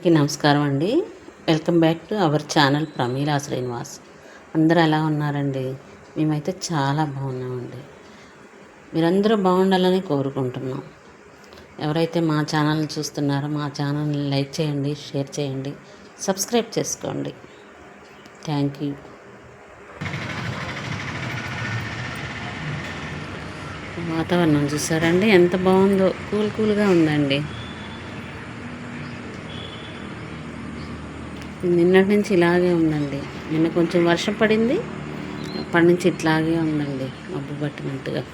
అందరికీ నమస్కారం అండి. Welcome back to our channel Pramila Srinivas. అందరూ ఎలా ఉన్నారండి? మేమైతే చాలా బాగున్నామండి. మీరందరూ బాగుండాలని కోరుకుంటున్నాం. ఎవరైతే మా ఛానల్ చూస్తున్నారో మా ఛానల్ని లైక్ చేయండి షేర్ చేయండి సబ్స్క్రైబ్ చేసుకోండి. Thank you. వాతావరణం చూసారండి? ఎంత బాగుందో. కూల్ కూల్గా ఉందండి. నిన్నటి నుంచి ఇలాగే ఉందండి. నిన్న కొంచెం వర్షం పడింది. అప్పటి నుంచి ఇట్లాగే ఉందండి. మబ్బు పట్టినట్టుగా.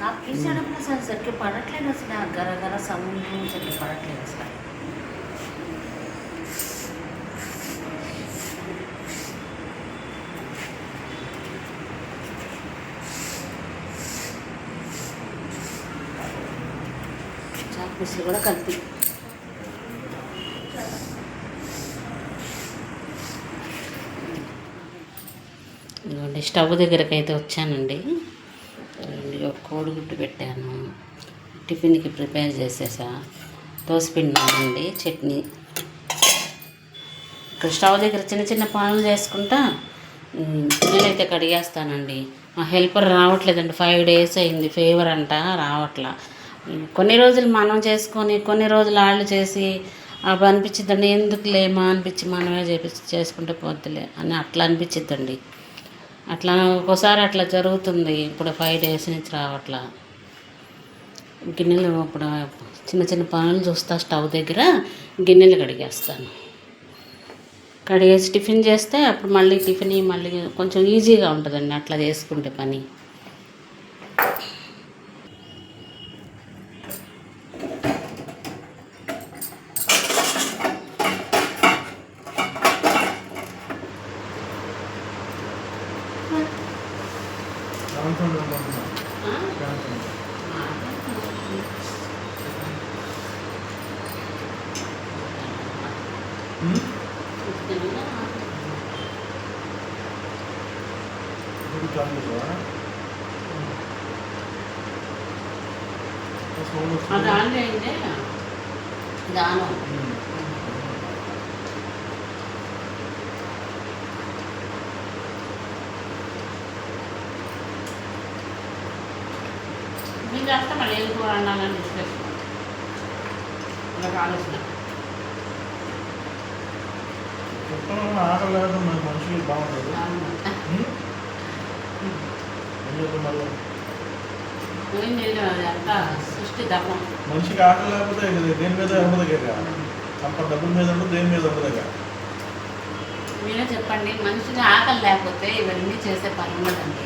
నాకు తీసేటప్పుడు అసలు సరిగ్గా పడట్లేదు అసలు ఆ గర గర సౌండ్ సరిగ్గా పడట్లేదు అసలు చాక్ పీసులు కూడా కలిపి ఇదిగోండి స్టవ్ దగ్గరకు అయితే వచ్చానండి ఒక కోడిగుడ్డు పెట్టాను. టిఫిన్కి ప్రిపేర్ చేసేసా. దోసపిండి అండి చట్నీ. ఇక్కడ స్టవ్ దగ్గర చిన్న చిన్న పనులు చేసుకుంటా పిల్లలైతే కడిగేస్తానండి. మా హెల్పర్ రావట్లేదండి. ఫైవ్ డేస్ అయింది. ఫీవర్ అంట రావట్లా. కొన్ని రోజులు మనం చేసుకొని కొన్ని రోజులు వాళ్ళు చేసి అప్పుడు అనిపించిద్దండి ఎందుకు లేమా అనిపించి మనమే చేపి చేసుకుంటే పోద్దులే అని అట్లా అనిపించిద్దండి అట్లా ఒక్కోసారి అట్లా జరుగుతుంది. ఇప్పుడు ఫైవ్ డేస్ నుంచి రావట్లా. గిన్నెలు ఇప్పుడు చిన్న చిన్న పనులు చూస్తా స్టవ్ దగ్గర గిన్నెలు కడిగేస్తాను. కడిగేసి టిఫిన్ చేస్తే అప్పుడు మళ్ళీ టిఫిన్ మళ్ళీ కొంచెం ఈజీగా ఉంటుందండి అట్లా చేసుకుంటే పని. అది ఆన్ చేయండి దాను మళ్ళీ ఏం కూర వండాలని డిస్కస్ ఇలా ఆలోచన మనుషులు బాగుండదు సృష్టి ధర్మం. మనిషికి ఆకలి లేకపోతే దేని మీద ఉండదు ఇక అంత డబ్బుల మీద ఉండదు దేని మీద ఉండదు ఇక మీరే చెప్పండి. మనిషికి ఆకలి లేకపోతే ఇవన్నీ చేసే పని ఉండదండి.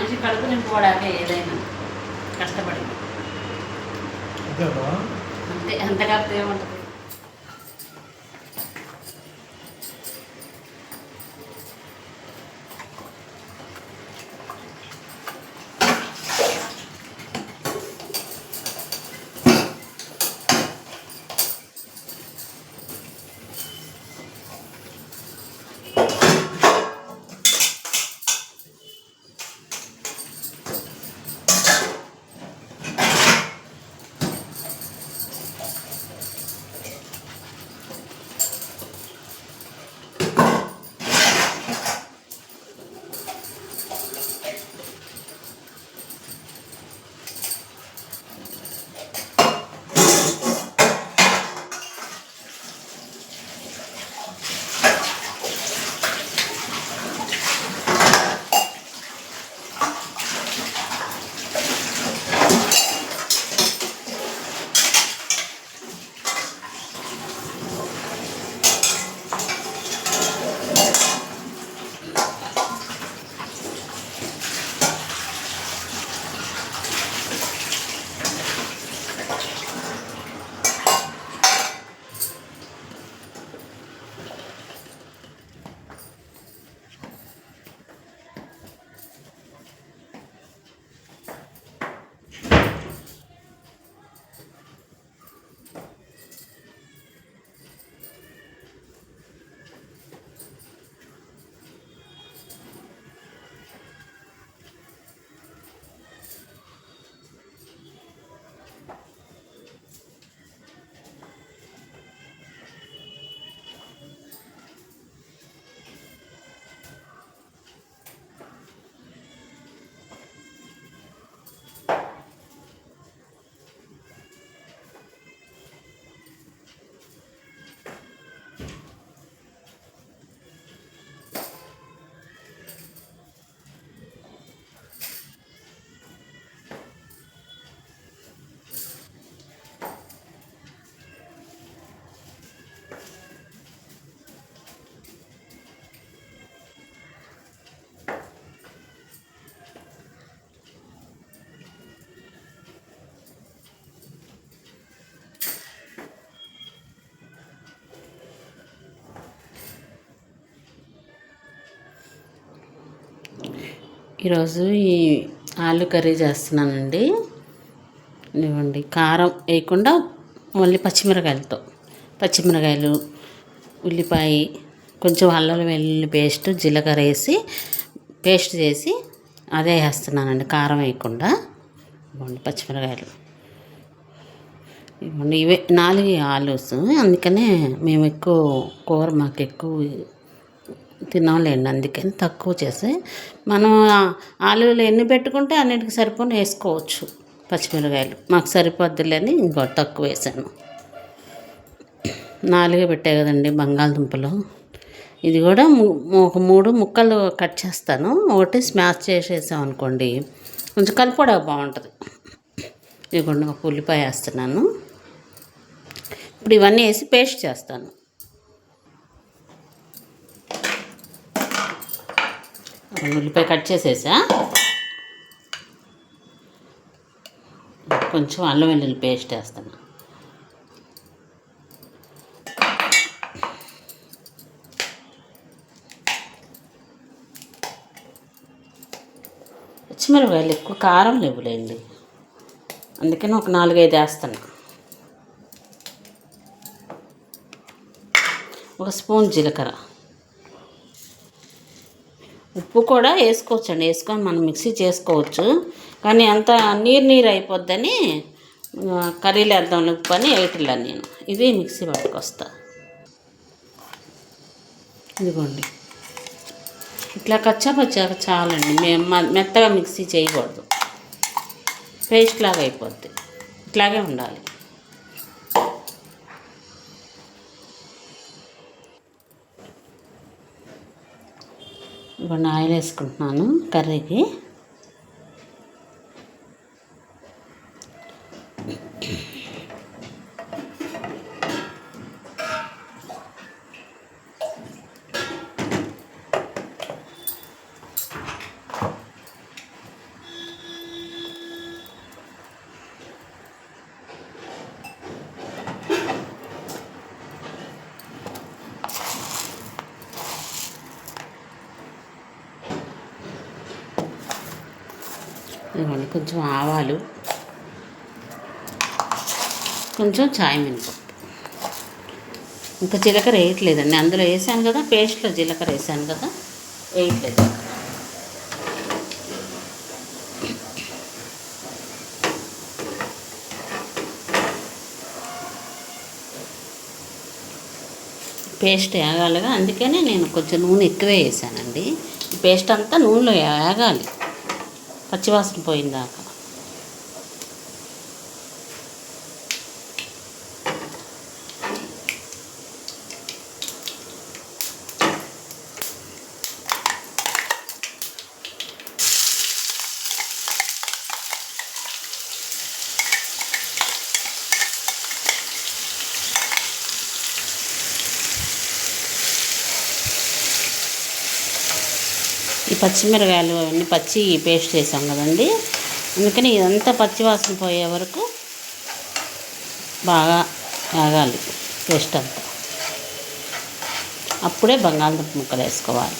మనిషి కడుపు నింపుకోవడాకే ఏదైనా కష్టపడి అంతే అంతగా ఏముంటుంది? ఈరోజు ఈ ఆలు కర్రీ చేస్తున్నానండి. ఇవ్వండి కారం వేయకుండా ఓన్లీ పచ్చిమిరకాయలతో. పచ్చిమిరకాయలు ఉల్లిపాయ కొంచెం అల్లం వెల్లుల్లి పేస్ట్ జీలకర్ర వేసి పేస్ట్ చేసి అదే వేస్తున్నానండి కారం వేయకుండా. ఇవ్వండి పచ్చిమిరకాయలు. ఇవ్వండి ఇవే నాలుగు ఆలూస్ అందుకనే మేము ఎక్కువ కూర మాకు ఎక్కువ తినలేండి అందుకని తక్కువ చేసి మనం ఆలువలు ఎన్ని పెట్టుకుంటే అన్నిటికి సరిపోని వేసుకోవచ్చు పచ్చిమిరకాయలు మాకు సరిపోద్దులేని ఇంకో తక్కువ వేసాను. నాలుగే పెట్టాయి కదండి బంగాళదుంపలు. ఇది కూడా ము- ఒక మూడు ముక్కలు కట్ చేస్తాను. ఒకటి స్మాష్ చేసేసాం అనుకోండి కొంచెం కలిపడా బాగుంటుంది. ఇదిగోండి ఒక ఉల్లిపాయ వేస్తున్నాను. ఇప్పుడు ఇవన్నీ వేసి పేస్ట్ చేస్తాను. ఉల్లిపాయ కట్ చేసేసా? కొంచెం అల్లం వెల్లుల్లి పేస్ట్ వేస్తాను. పచ్చిమిరపకాయలు ఎక్కువ కారం లేవులేండి. అందుకని ఒక నాలుగైదు వేస్తాను. ఒక స్పూన్ జీలకర్ర. ఉప్పు కూడా వేసుకోవచ్చండి. వేసుకొని మనం మిక్సీ చేసుకోవచ్చు. కానీ అంత నీరు నీరు అయిపోద్దని కర్రీలు వేద్దాం ఉప్పు అని వేయట్లా నేను. ఇది మిక్సీ పట్టుకొస్తా. ఇదిగోండి. ఇట్లా కచ్చాపచ్చాక చాలండి. మేము మ- మెత్తగా మిక్సీ చేయకూడదు. పేస్ట్ లాగా అయిపోద్ది. ఇట్లాగే ఉండాలి. ఇప్పుడు ఆయిల్ వేసుకుంటున్నాను కర్రీకి. ఇవ్వండి కొంచెం ఆవాలు కొంచెం చాయ్ మినపప్పు. ఇంకా జీలకర్ర వేయట్లేదండి. అందులో వేసాను కదా పేస్ట్లో జీలకర్ర వేసాను కదా వేయట్లేదు. పేస్ట్ వేగాలిగా అందుకనే నేను కొంచెం నూనె ఎక్కువే వేసానండి. పేస్ట్ అంతా నూనెలో వేగాలి. పచ్చివాసన పోయిందాక పచ్చిమిరకాయలు అవన్నీ పచ్చి పేస్ట్ చేసాం కదండి. అందుకని ఇదంతా పచ్చివాసన పోయే వరకు బాగా వేగాలి పేస్ట్ అంతా. అప్పుడే బంగాళదుంప ముక్కలు వేసుకోవాలి.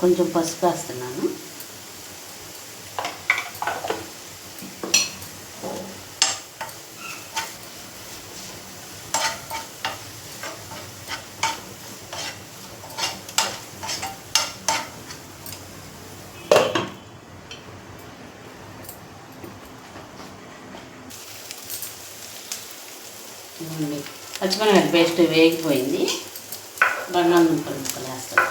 కొంచెం పసుపు వేస్తున్నాను. ఇవ్వండి పచ్చిమిరపకాయల పేస్ట్ వేగిపోయింది. బంగాళదుంపలు ముక్కలు వేస్తాను.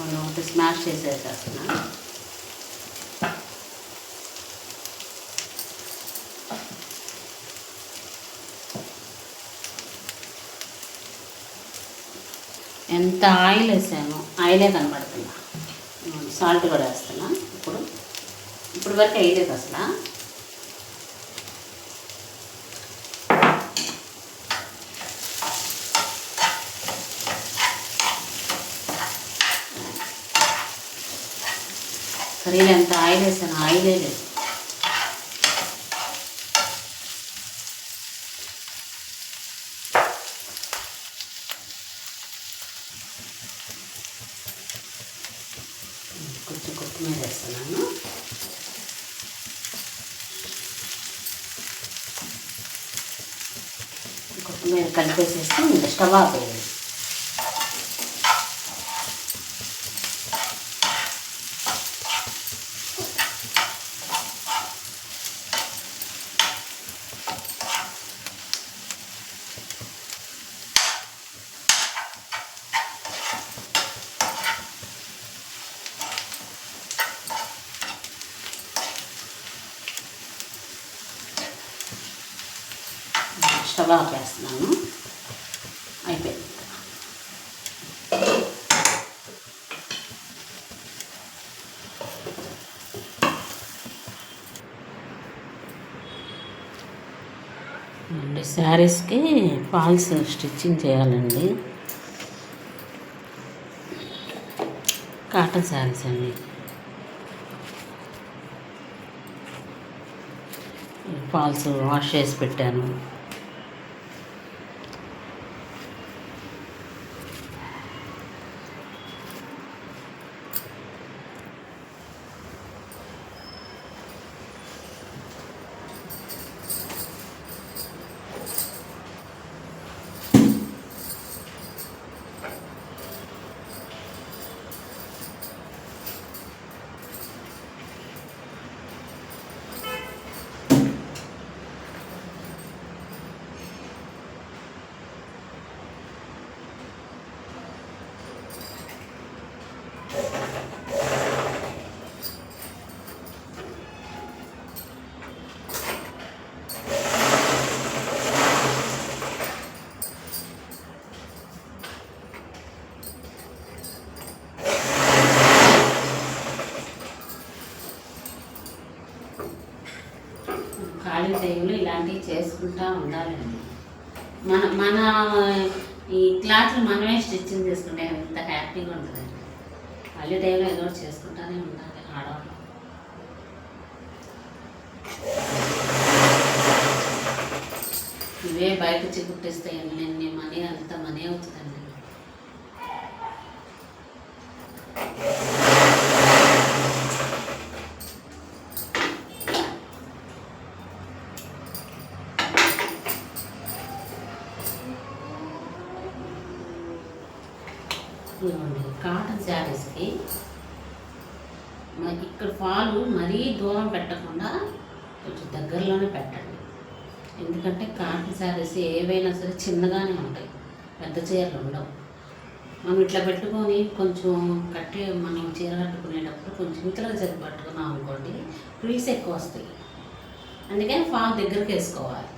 మనం ఒకటి స్మాష్ చేసేసేస్తున్నాను. ఎంత ఆయిల్ వేసాను ఆయిలే కనబడుతున్నా సాల్ట్ కూడా వేస్తున్నా ఇప్పుడు ఇప్పుడు వరకు వేయలేదు అసలు కర్రీలో ఎంత ఆయిల్ వేసాను ఆయిలే లేదు ఉప్మా చేస్తున్నాను కొత్తిమీర కలిపేసేసి ఇంకా స్టవ్ ఆపేయాలి. స్టవ్ ఆపేస్తున్నాను అయిపోయింది. శారీస్కి ఫాల్స్ స్టిచ్చింగ్ చేయాలండి. కాటన్ శారీస్ అండి. ఫాల్స్ వాష్ చేసి పెట్టాను. చేసుకుంటూ ఉండాలండి. మన మన ఈ క్లాత్లు మనమే స్టిచ్చింగ్ చేసుకుంటే ఎంత హ్యాపీగా ఉంటుంది మళ్ళీ టైంలో ఏదో ఒకటి చేసుకుంటానే ఉండాలి ఆడవాళ్ళు. ఇవే బయట వచ్చి కుట్టిస్తే ఎన్ని మనీ అంత మనీ అవుతుందండి ఇదిగోండి కాటన్ శారీస్కి పాలు మరీ దూరం పెట్టకుండా కొంచెం దగ్గరలోనే పెట్టండి. ఎందుకంటే కాటన్ శారీస్ ఏవైనా సరే చిన్నగానే ఉంటాయి. పెద్ద చీరలు ఉండవు. మనం ఇట్లా పెట్టుకొని కొంచెం కట్టి మనం చీర కట్టుకునేటప్పుడు కొంచెం ఇతరులకు చీర పట్టుకున్నాం అనుకోండి ఫ్రీస్ ఎక్కువ వస్తాయి. అందుకని పాలు దగ్గరికి వేసుకోవాలి.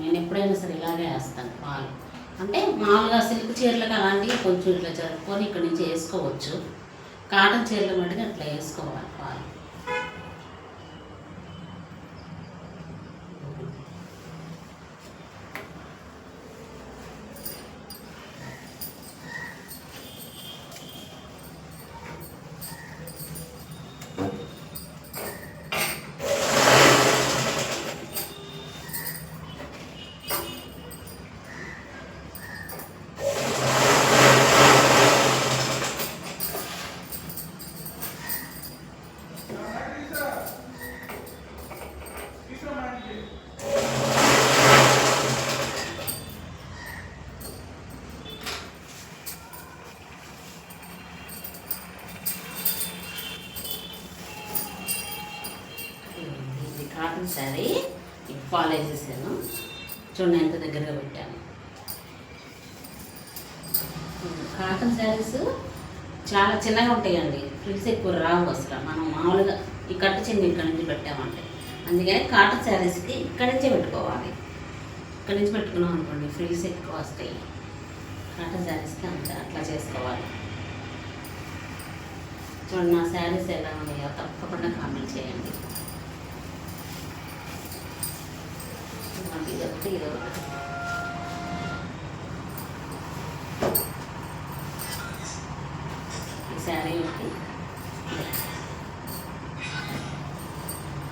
నేను ఎప్పుడైనా సరే ఇలాగే వేస్తాను పాలు. అంటే మామూలుగా సిల్క్ చీరలకు అలాంటివి కొంచెం ఇట్లా జరుపుకొని ఇక్కడ నుంచి వేసుకోవచ్చు. కాటన్ చీరలు మటుకు అట్లా వేసుకోవాలి పాలు ఇది కాటన్ శారీ ఇది ఫాలో వేసేసాను. చూడండి ఎంత దగ్గరగా పెట్టాను. కాటన్ శారీస్ చాలా చిన్నగా ఉంటాయండి. ఫ్రిల్స్ ఎక్కువ రావు అసలు. మనం మామూలుగా ఈ కట్టు చెంది ఇక్కడ నుంచి పెట్టామంటే. అందుకని కాటన్ శారీస్కి ఇక్కడి నుంచే పెట్టుకోవాలి. ఇక్కడి నుంచి పెట్టుకున్నాం అనుకోండి ఫ్రిల్స్ ఎక్కువ వస్తాయి. కాటన్ శారీస్కి అంత అట్లా చేసుకోవాలి. చూడండి నా శారీస్ ఎలా ఉన్నాయో తప్పకుండా కామెంట్ చేయండి ఇది ఈ శారీ ఒకటి.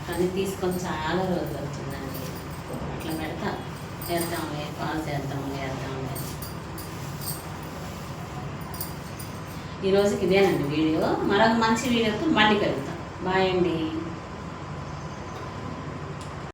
కానీ తీసుకొని చాలా రోజులు అవుతుందండి. అట్లా పెడతా. చేద్దాంలే కాల్ చేద్దాంలే చేద్దాంలే ఈ రోజుకి ఇదేనండి వీడియో. మరొక మంచి వీడియోతో మళ్ళీ కలుగుతాం బాయ్ అండి.